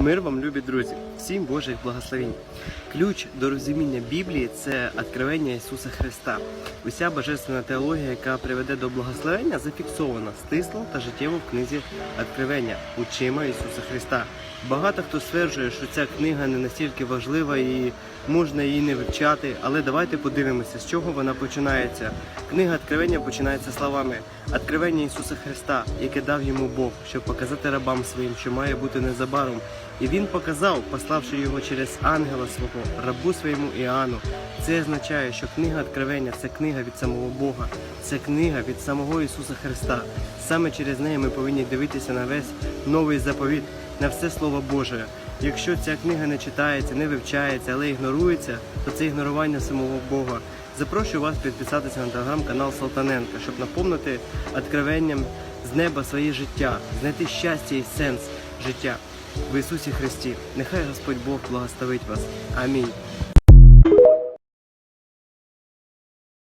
Мир вам, любі друзі, всім Божих благословень. Ключ до розуміння Біблії це відкривання Ісуса Христа. Уся божественна теологія, яка приведе до благословення, зафіксована стисло та життєво в книзі Відкривення учима Ісуса Христа. Багато хто стверджує, що ця книга не настільки важлива і можна її не вивчати, але давайте подивимося, з чого вона починається. Книга Відкривення починається словами Відкривення Ісуса Христа, яке дав йому Бог, щоб показати рабам своїм, що має бути незабаром. І він показав, пославши його через ангела свого, рабу своєму Іоанну. Це означає, що книга Откровення це книга від самого Бога, це книга від самого Ісуса Христа. Саме через неї ми повинні дивитися на весь новий заповіт, на все Слово Боже. Якщо ця книга не читається, не вивчається, але ігнорується, то це ігнорування самого Бога. Запрошую вас підписатися на телеграм-канал Салтаненка, щоб наповнити откровенням з неба своє життя, знайти щастя і сенс життя в Ісусі Христі. Нехай Господь Бог благословить вас. Амінь.